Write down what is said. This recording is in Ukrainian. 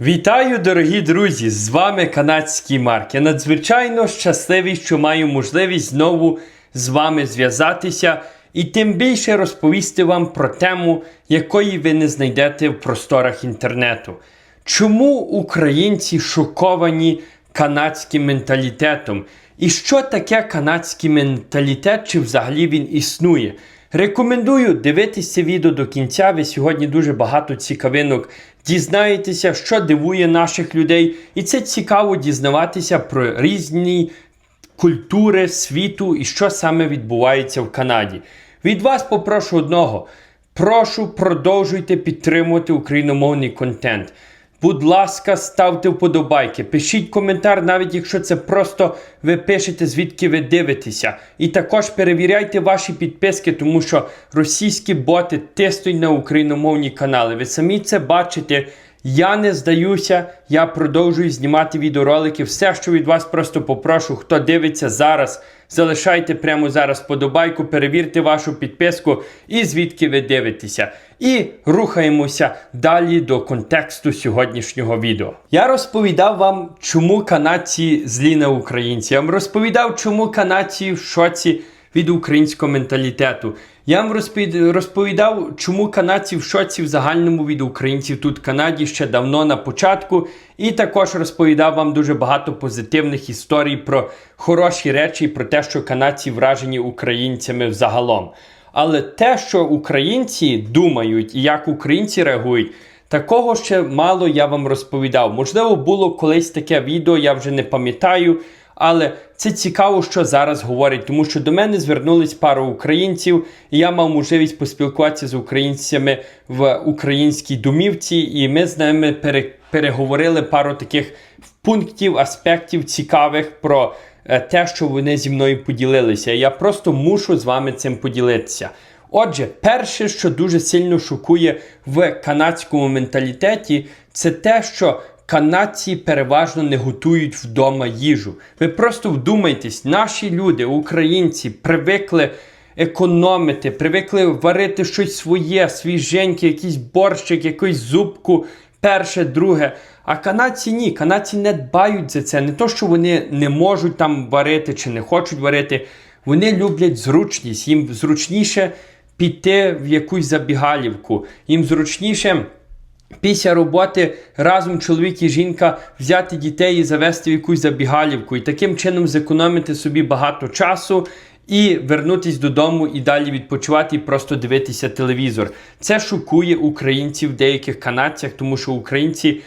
Вітаю, дорогі друзі! З вами канадський Марк. Я надзвичайно щасливий, що маю можливість знову з вами зв'язатися і тим більше розповісти вам про тему, якої ви не знайдете в просторах інтернету. Чому українці шоковані канадським менталітетом? І що таке канадський менталітет, чи взагалі він існує? Рекомендую дивитися відео до кінця. Ви сьогодні дуже багато цікавинок дізнаєтеся, що дивує наших людей, і це цікаво дізнаватися про різні культури світу і що саме відбувається в Канаді. Від вас попрошу одного. Прошу продовжуйте підтримувати україномовний контент. Будь ласка, ставте вподобайки, пишіть коментар, навіть якщо це просто ви пишете, звідки ви дивитеся. І також перевіряйте ваші підписки, тому що російські боти тиснуть на україномовні канали. Ви самі це бачите. Я не здаюся, я продовжую знімати відеоролики. Все, що від вас просто попрошу, хто дивиться зараз, залишайте прямо зараз подобайку, перевірте вашу підписку і звідки ви дивитеся. І рухаємося далі до контексту сьогоднішнього відео. Я розповідав вам, чому канадці злі на українців. Я вам розповідав, чому канадці в шоці від українського менталітету. Я вам розповідав, чому канадці в шоці в загальному від українців тут в Канаді ще давно на початку. І також розповідав вам дуже багато позитивних історій про хороші речі, про те, що канадці вражені українцями взагалом. Але те, що українці думають і як українці реагують, такого ще мало я вам розповідав. Можливо, було колись таке відео, я вже не пам'ятаю. Але це цікаво, що зараз говорять, тому що до мене звернулись пару українців, і я мав можливість поспілкуватися з українцями в українській домівці, і ми з ними пере, переговорили пару таких пунктів, аспектів цікавих про е, те, що вони зі мною поділилися. Я просто мушу з вами цим поділитися. Отже, перше, що дуже сильно шокує в канадському менталітеті, це те, що канадці переважно не готують вдома їжу. Ви просто вдумайтесь, наші люди, українці, привикли економити, привикли варити щось своє, свіженьке, якийсь борщик, якусь зубку, перше, друге. А канадці ні, канадці не дбають за це. Не то, що вони не можуть там варити чи не хочуть варити. Вони люблять зручність. Їм зручніше піти в якусь забігалівку. Їм зручніше. Після роботи разом чоловік і жінка взяти дітей і завести в якусь забігалівку, і таким чином зекономити собі багато часу і вернутись додому і далі відпочивати і просто дивитися телевізор. Це шокує українців, в деяких канадцях, тому що українці